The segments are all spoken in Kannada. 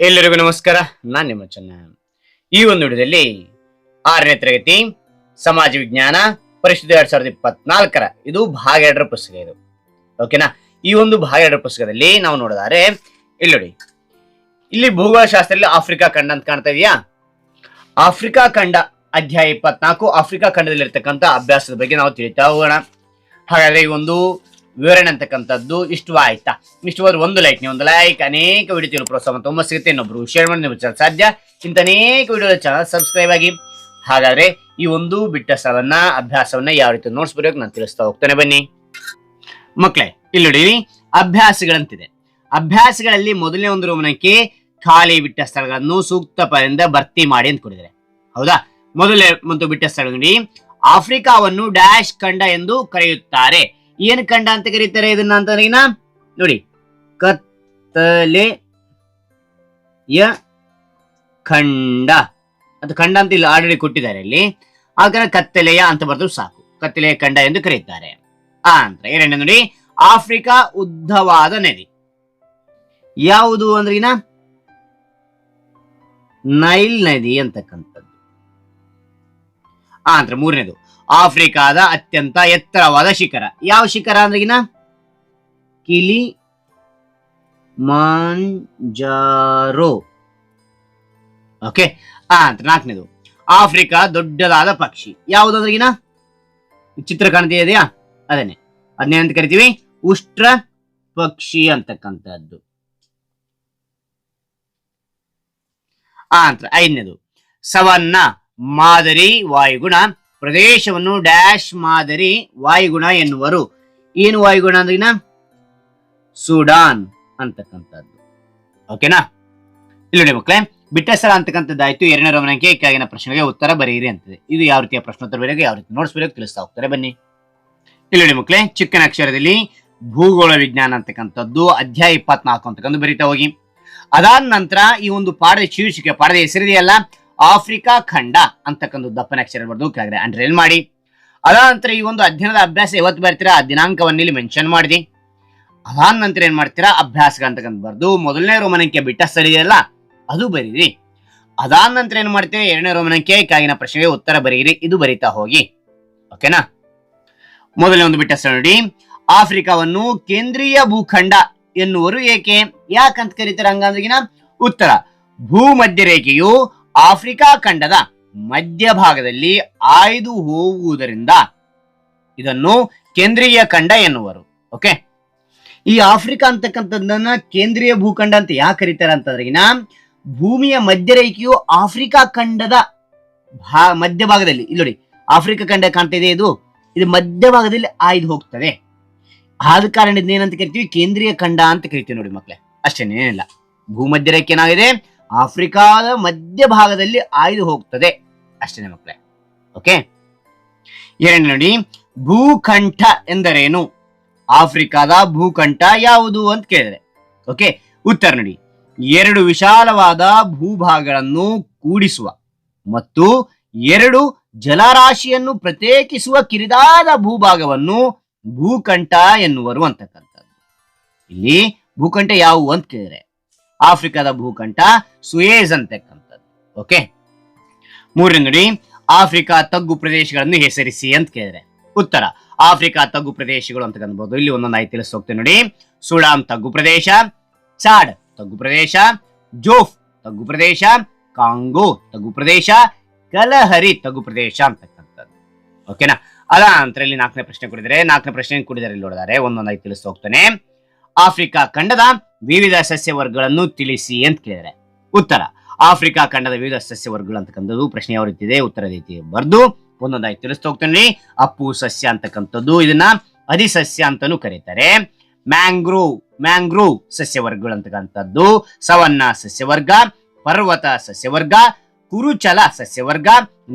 ಎಲ್ಲರಿಗೂ ನಮಸ್ಕಾರ. ನಾನು ನಿಮ್ಮ ಚನ್ನ. ಈ ಒಂದು ವಿಡಿಯೋದಲ್ಲಿ ಆರನೇ ತರಗತಿ ಸಮಾಜ ವಿಜ್ಞಾನ ಪರಿಷತ್ ಎರಡ್ ಸಾವಿರದ ಇಪ್ಪತ್ನಾಲ್ಕರ ಇದು ಭಾಗ ಎರಡರ ಪುಸ್ತಕ ಇದು. ಓಕೆನಾ ಈ ಒಂದು ಭಾಗ ಎರಡರ ಪುಸ್ತಕದಲ್ಲಿ ನಾವು ನೋಡಿದಾರೆ ಇಲ್ಲಿ ಇಲ್ಲಿ ಭೂಗೋಳಶಾಸ್ತ್ರದಲ್ಲಿ ಆಫ್ರಿಕಾ ಖಂಡ ಅಂತ ಕಾಣ್ತಾ ಇದೆಯಾ? ಆಫ್ರಿಕಾ ಖಂಡ ಅಧ್ಯಾಯ ಇಪ್ಪತ್ನಾಲ್ಕು, ಆಫ್ರಿಕಾ ಖಂಡದಲ್ಲಿರ್ತಕ್ಕಂಥ ಅಭ್ಯಾಸದ ಬಗ್ಗೆ ನಾವು ತಿಳಿತಾ ಹೋಗೋಣ. ಹಾಗಾದ್ರೆ ಈ ಒಂದು ವಿವರಣೆ ಅಂತಕ್ಕಂಥದ್ದು ಇಷ್ಟವಾಯ್ತಾ? ಇಷ್ಟವಾದ್ರೆ ಒಂದು ಲೈಕ್ ನೀವು ಒಂದು ಲೈಕ್ ಅನೇಕ ವಿಡಿಯೋ ಪ್ರೋತ್ಸಾಹ ತುಂಬ ಸಿಗುತ್ತೆ ಇನ್ನೊಬ್ರು ಶೇರ್ ಮಾಡಿ ಚಾನಲ್ ಸಾಧ್ಯ? ಇಂಥ ಅನೇಕ ವಿಡಿಯೋ ಚಾನಲ್ ಸಬ್ಸ್ಕ್ರೈಬ್ ಆಗಿ. ಹಾಗಾದ್ರೆ ಈ ಒಂದು ಬಿಟ್ಟ ಸ್ಥಳವನ್ನ, ಅಭ್ಯಾಸವನ್ನ ಯಾವ ರೀತಿ ನೋಟ್ಸ್ ಬರೆಯೋಕೆ ನಾನು ತಿಳಿಸ್ತಾ ಹೋಗ್ತೇನೆ. ಬನ್ನಿ. ಮಕ್ಕಳೇ ಇಲ್ಲಿ ನೋಡಿ ಅಭ್ಯಾಸಗಳಂತಿದೆ. ಅಭ್ಯಾಸಗಳಲ್ಲಿ ಮೊದಲನೇ ಒಂದು ರೋಮನಕ್ಕೆ ಖಾಲಿ ಬಿಟ್ಟ ಸ್ಥಳಗಳನ್ನು ಸೂಕ್ತ ಪದದಿಂದ ಭರ್ತಿ ಮಾಡಿ ಅಂತ ಕೊಡಿದರೆ ಹೌದಾ? ಮೊದಲೇ ಮತ್ತು ಬಿಟ್ಟ ಸ್ಥಳ ನೋಡಿ ಆಫ್ರಿಕಾವನ್ನು ಡ್ಯಾಶ್ ಖಂಡ ಎಂದು ಕರೆಯುತ್ತಾರೆ. ಏನು ಕಂಡ ಅಂತ ಕರೀತಾರೆ ಇದನ್ನ ಅಂತಂದ್ರಿನ ನೋಡಿ. ಕತ್ತಲೆ ಯ ಖಂಡ. ಅದು ಖಂಡ ಅಂತ ಇಲ್ಲಿ ಆಲ್ರೆಡಿ ಕೊಟ್ಟಿದ್ದಾರೆ ಇಲ್ಲಿ. ಆಗ ಕತ್ತಲೆಯ ಅಂತ ಬರೆದು ಸಾಕು. ಕತ್ತಲೆಯ ಖಂಡ ಎಂದು ಕರೆಯುತ್ತಾರೆ ಆ ಅಂತ ಎರಡನೇ ನೋಡಿ. ಆಫ್ರಿಕಾ ಉದ್ದವಾದ ನದಿ. ಯಾವುದು ಅಂದ್ರಿನ ನೈಲ್ ನದಿ ಅಂತಕ್ಕಂಥದ್ದು. ಆ ಅಂತ ಮೂರನೇದು. ಆಫ್ರಿಕಾದ ಅತ್ಯಂತ ಎತ್ತರವಾದ ಶಿಖರ. ಯಾವ ಶಿಖರ ಅಂದ್ರಗಿನ ಕಿಲಿ ಮಾಂಜಾರೋ. ಓಕೆ ಆ ಅಂತ ನಾಲ್ಕನೇದು. ಆಫ್ರಿಕಾ ದೊಡ್ಡದಾದ ಪಕ್ಷಿ. ಯಾವುದಂದ್ರಿಗಿನ ಚಿತ್ರ ಕಾಣ್ತಿದೆಯಾ ಅದನ್ನೇ. ಅದನ್ನೇ ಅಂತ ಕರಿತೀವಿ. ಉಷ್ಟ್ರ ಪಕ್ಷಿ ಅಂತಕ್ಕಂಥದ್ದು. ಆ ಅಂತ ಐದನೇದು. ಸವನ್ನ ಮಾದರಿ ವಾಯುಗುಣ ಪ್ರದೇಶವನ್ನು ಡ್ಯಾಶ್ ಮಾದರಿ ವಾಯುಗುಣ ಎನ್ನುವರು. ಏನು ವಾಯುಗುಣ ಅಂದ್ರಿನ ಸುಡಾನ್ ಅಂತಕ್ಕಂಥದ್ದು. ಓಕೆನಾ ಇಲ್ಲಿ ನೋಡಿ ಮಕ್ಕಳೇ ಬಿಟ್ಟ ಸರ ಅಂತಕ್ಕಂಥದ್ದಾಯ್ತು. ಎರಡನೇ ರೋಮನಕ್ಕೆ ಕೆಳಗಿನ ಪ್ರಶ್ನೆಗೆ ಉತ್ತರ ಬರೆಯಿರಿ ಅಂತದೆ. ಇದು ಯಾವ ರೀತಿಯ ಪ್ರಶ್ನೋತ್ತರ ಬೇರೆ ಯಾವ ರೀತಿ ನೋಟ್ಸ್ ತಿಳಿಸ್ತಾ ಹೋಗ್ತಾರೆ. ಬನ್ನಿ. ಇಲ್ಲಿ ನೋಡಿ ಮಕ್ಕಳೇ, ಚಿಕ್ಕನ ಅಕ್ಷರದಲ್ಲಿ ಭೂಗೋಳ ವಿಜ್ಞಾನ ಅಂತಕ್ಕಂಥದ್ದು ಅಧ್ಯಾಯ ಇಪ್ಪತ್ನಾಲ್ಕು ಅಂತಕ್ಕಂಥ ಬರೀತಾ ಹೋಗಿ. ಅದಾದ ನಂತರ ಈ ಒಂದು ಪಾಠದ ಶೀರ್ಷಿಕೆ, ಪಾಠದ ಹೆಸರಿದೆಯಲ್ಲ? ಆಫ್ರಿಕಾ ಖಂಡ ಅಂತಕ್ಕಂಥ ದಪ್ಪನ ಅಕ್ಷರ ಬರೆದು ಕೆಳಗಡೆ ಏನ್ ಮಾಡಿ. ಅದಾದ ನಂತರ ಈ ಒಂದು ಅಧ್ಯಯನದ ಅಭ್ಯಾಸ ಯಾವತ್ತು ಬರ್ತೀರಾ? ಆ ದಿನಾಂಕವನ್ನ ಇಲ್ಲಿ ಮೆನ್ಷನ್ ಮಾಡಿದಿ. ಅದಾದ ನಂತರ ಏನ್ ಮಾಡ್ತೀರಾ? ಅಭ್ಯಾಸ ಅಂತಕ್ಕಂಥ ಬರ್ದು ಮೊದಲನೇ ರೋಮನಂಕೆ ಬಿಟ್ಟ ಸ್ಥಳ ಇದೆಯಲ್ಲ ಅದು ಬರೀರಿ. ಅದಾದ ನಂತರ ಏನ್ ಮಾಡ್ತೀರಾ? ಎರಡನೇ ರೋಮನಂಕೆ ಕಾಗಿನ ಪ್ರಶ್ನೆಗೆ ಉತ್ತರ ಬರೀರಿ. ಇದು ಬರೀತಾ ಹೋಗಿ. ಓಕೆನಾ ಮೊದಲನೇ ಒಂದು ಬಿಟ್ಟ ಸ್ಥಳ ನೋಡಿ. ಆಫ್ರಿಕಾವನ್ನು ಕೇಂದ್ರೀಯ ಭೂಖಂಡ ಎನ್ನುವರು ಏಕೆ? ಯಾಕಂತ ಕರೀತಾರೆ ಹಂಗಂದ್ರಿಗಿನ ಉತ್ತರ. ಭೂಮಧ್ಯ ರೇಖೆಯು ಆಫ್ರಿಕಾ ಖಂಡದ ಮಧ್ಯಭಾಗದಲ್ಲಿ ಆಯ್ದು ಹೋಗುವುದರಿಂದ ಇದನ್ನು ಕೇಂದ್ರೀಯ ಖಂಡ ಎನ್ನುವರು ಓಕೆ ಈ ಆಫ್ರಿಕಾ ಅಂತಕ್ಕಂಥದ್ದನ್ನ ಕೇಂದ್ರೀಯ ಭೂಖಂಡ ಅಂತ ಯಾಕೆ ಕರೀತಾರೆ ಅಂತಂದ್ರಿಗಿನ ಭೂಮಿಯ ಮಧ್ಯರೇಖೆಯು ಆಫ್ರಿಕಾ ಖಂಡದ ಭಾ ಮಧ್ಯಭಾಗದಲ್ಲಿ ಇಲ್ಲಿ ನೋಡಿ, ಆಫ್ರಿಕಾ ಖಂಡ ಕಾಣ್ತಿದೆ ಇದು ಇದು ಮಧ್ಯಭಾಗದಲ್ಲಿ ಆಯ್ದು ಹೋಗ್ತದೆ. ಆದ ಕಾರಣ ಏನಂತ ಕರಿತೀವಿ? ಕೇಂದ್ರೀಯ ಖಂಡ ಅಂತ ಕರಿತೀವಿ ನೋಡಿ ಮಕ್ಕಳೇ ಅಷ್ಟೇನೇನಿಲ್ಲ ಭೂಮಧ್ಯ ರೇಖೆ ಏನಾಗಿದೆ? ಆಫ್ರಿಕಾದ ಮಧ್ಯಭಾಗದಲ್ಲಿ ಆಯ್ದು ಹೋಗ್ತದೆ. ಅಷ್ಟೇ ಮಕ್ಕಳೇ ಓಕೆ ಎರಡನೇ ನೋಡಿ ಭೂಕಂಠ ಎಂದರೇನು? ಆಫ್ರಿಕಾದ ಭೂಕಂಠ ಯಾವುದು ಅಂತ ಕೇಳಿದ್ರೆ. ಓಕೆ ಉತ್ತರ ನೋಡಿ, ಎರಡು ವಿಶಾಲವಾದ ಭೂಭಾಗಗಳನ್ನು ಕೂಡಿಸುವ ಮತ್ತು ಎರಡು ಜಲರಾಶಿಯನ್ನು ಪ್ರತ್ಯೇಕಿಸುವ ಕಿರಿದಾದ ಭೂಭಾಗವನ್ನು ಭೂಕಂಠ ಎನ್ನುವರು ಅಂತಕ್ಕಂಥದ್ದು. ಇಲ್ಲಿ ಭೂಕಂಠ ಯಾವುವು ಅಂತ ಕೇಳಿದ್ರೆ ಆಫ್ರಿಕಾದ ಭೂಕಂಠ ಸುಯೇಜ್ ಅಂತಕ್ಕಂಥದ್ದು. ಓಕೆ ಮೂರನೇ ನೋಡಿ ಆಫ್ರಿಕಾ ತಗ್ಗು ಪ್ರದೇಶಗಳನ್ನು ಹೆಸರಿಸಿ ಅಂತ ಕೇಳಿದ್ರೆ. ಉತ್ತರ, ಆಫ್ರಿಕಾ ತಗ್ಗು ಪ್ರದೇಶಗಳು ಅಂತ ಕನ್ಬಹುದು ಇಲ್ಲಿ ಒಂದೊಂದಾಗಿ ತಿಳಿಸ್ ಹೋಗ್ತೇವೆ ನೋಡಿ. ಸುಡಾಮ್ ತಗ್ಗು ಪ್ರದೇಶ, ಚಾಡ್ ತಗ್ಗು ಪ್ರದೇಶ, ಜೋಫ್ ತಗ್ಗು ಪ್ರದೇಶ, ಕಾಂಗೋ ತಗ್ಗು ಪ್ರದೇಶ, ಕಲಹರಿ ತಗ್ಗು ಪ್ರದೇಶ ಅಂತಕ್ಕಂಥದ್ದು. ಓಕೆನಾ ಅದ ನಂತರ ಇಲ್ಲಿ ನಾಲ್ಕನೇ ಪ್ರಶ್ನೆ ಕೊಡಿದರೆ, ನಾಲ್ಕನೇ ಪ್ರಶ್ನೆ ಕೊಡಿದರೆ ಇಲ್ಲಿ ನೋಡಿದರೆ. ಒಂದೊಂದಾಗಿ ತಿಳಿಸ್ ಹೋಗ್ತಾನೆ ಆಫ್ರಿಕಾ ಖಂಡದ ವಿವಿಧ ಸಸ್ಯ ವರ್ಗಗಳನ್ನು ತಿಳಿಸಿ ಅಂತ ಕೇಳಿದರೆ. ಉತ್ತರ, ಆಫ್ರಿಕಾ ಖಂಡದ ವಿವಿಧ ಸಸ್ಯ ವರ್ಗಗಳು ಅಂತಕ್ಕಂಥದ್ದು ಪ್ರಶ್ನೆ ಯಾವ ರೀತಿ ಇದೆ ಉತ್ತರ ರೀತಿ ಬರ್ದು ಒಂದೊಂದಾಗಿ ತಿಳಿಸ್ತಾ ಹೋಗ್ತಾನೆ ಅಪ್ಪು ಸಸ್ಯ ಅಂತಕ್ಕಂಥದ್ದು ಇದನ್ನ ಅಧಿಸಸ್ಯ ಅಂತಾನೂ ಕರೀತಾರೆ. ಮ್ಯಾಂಗ್ರೋವ್ ಮ್ಯಾಂಗ್ರೋವ್ ಸಸ್ಯ ವರ್ಗಗಳು ಅಂತಕ್ಕಂಥದ್ದು ಸವನ್ನ ಸಸ್ಯವರ್ಗ, ಪರ್ವತ ಸಸ್ಯವರ್ಗ, ಕುರುಚಲ ಸಸ್ಯವರ್ಗ,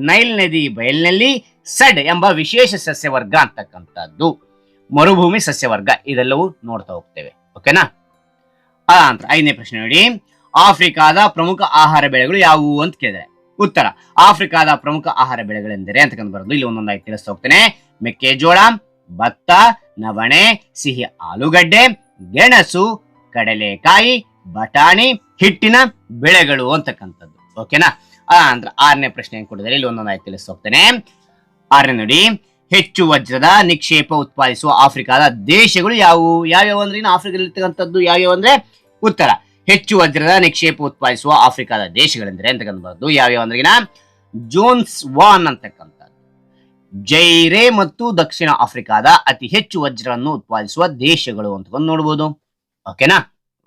ನೈಲ್ ನದಿ ಬಯಲ್ನಲ್ಲಿ ಸಡ್ ಎಂಬ ವಿಶೇಷ ಸಸ್ಯವರ್ಗ ಅಂತಕ್ಕಂಥದ್ದು ಮರುಭೂಮಿ ಸಸ್ಯವರ್ಗ ಇದೆಲ್ಲವೂ ನೋಡ್ತಾ ಹೋಗ್ತೇವೆ. ಓಕೆನಾ ಆ ನಂತರ ಐದನೇ ಪ್ರಶ್ನೆ ನೋಡಿ. ಆಫ್ರಿಕಾದ ಪ್ರಮುಖ ಆಹಾರ ಬೆಳೆಗಳು ಯಾವುವು ಅಂತ ಕೇಳಿದ್ರೆ? ಉತ್ತರ, ಆಫ್ರಿಕಾದ ಪ್ರಮುಖ ಆಹಾರ ಬೆಳೆಗಳೆಂದರೆ ಅಂತಕಂತ ಬರೋದು. ಇಲ್ಲಿ ಒಂದೊಂದಾಗಿ ತಿಳಿಸ್ತಾ ಹೋಗ್ತೇನೆ. ಮೆಕ್ಕೆಜೋಳ, ಭತ್ತ, ನವಣೆ, ಸಿಹಿ ಆಲೂಗಡ್ಡೆ, ಗೆಣಸು, ಕಡಲೆಕಾಯಿ, ಬಟಾಣಿ, ಹಿಟ್ಟಿನ ಬೆಳೆಗಳು ಅಂತಕ್ಕಂಥದ್ದು. ಓಕೆನಾ ಅಂದ್ರೆ ಆರನೇ ಪ್ರಶ್ನೆ ಕೊಟ್ಟಿದ್ದಾರೆ. ಇಲ್ಲಿ ಒಂದೊಂದಾಗಿ ತಿಳಿಸ್ತಾ ಹೋಗ್ತೇನೆ. ಆರನೇ ನೋಡಿ. ಹೆಚ್ಚು ವಜ್ರದ ನಿಕ್ಷೇಪ ಉತ್ಪಾದಿಸುವ ಆಫ್ರಿಕಾದ ದೇಶಗಳು ಯಾವುವು? ಯಾವ್ಯಾವ ಅಂದ್ರೆ ಆಫ್ರಿಕಾದಲ್ಲಿರ್ತಕ್ಕಂಥದ್ದು ಯಾವ್ಯಾವ ಅಂದ್ರೆ ಉತ್ತರ. ಹೆಚ್ಚು ವಜ್ರದ ನಿಕ್ಷೇಪ ಉತ್ಪಾದಿಸುವ ಆಫ್ರಿಕಾದ ದೇಶಗಳೆಂದರೆ ಅಂತಕ್ಕಂಥದ್ದು ಯಾವ್ಯಾವ ಅಂದ್ರೆ ಜೋನ್ಸ್ ವಾನ್ ಅಂತಕ್ಕಂಥದ್ದು. ಜೈರೆ ಮತ್ತು ದಕ್ಷಿಣ ಆಫ್ರಿಕಾದ ಅತಿ ಹೆಚ್ಚು ವಜ್ರವನ್ನು ಉತ್ಪಾದಿಸುವ ದೇಶಗಳು ಅಂತ ನೋಡ್ಬೋದು. ಓಕೆನಾ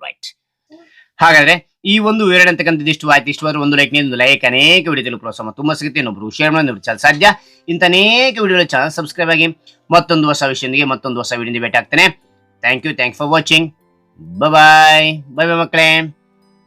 ರೈಟ್ ಹಾಗಾದ್ರೆ ಈ ಒಂದು ವಿವರಣೆ ಅಂತಕ್ಕಂಥದ್ದು ಇಷ್ಟು ಆಯ್ತು. ಇಷ್ಟವಾದ್ರೆ ಒಂದು ಲೈಕ್ ಒಂದು ಲೈಕ್ ಅನೇಕ ವಿಡಿಯೋದಲ್ಲಿ ಪ್ರೋತ್ಸಾಹ ತುಂಬ ಸಿಗುತ್ತೆ ಇನ್ನೊಬ್ರು ಶೇರ್ ಮಾಡಿ ಚಾನಲ್ ಸಾಧ್ಯ. ಇಂಥ ಅನೇಕ ವಿಡಿಯೋಗಳು ಚಾನಲ್ ಸಬ್ಸ್ಕ್ರೈಬ್ ಆಗಿ ಮತ್ತೊಂದು ಹೊಸ ವಿಷಯದೊಂದಿಗೆ ಮತ್ತೊಂದು ಹೊಸ ವಿಡಿಯೋದಿಂದ ಭೇಟಿ ಆಗ್ತೇನೆ. Thank you thank for watching bye bye bye ಮಕ್ಕಳೇ.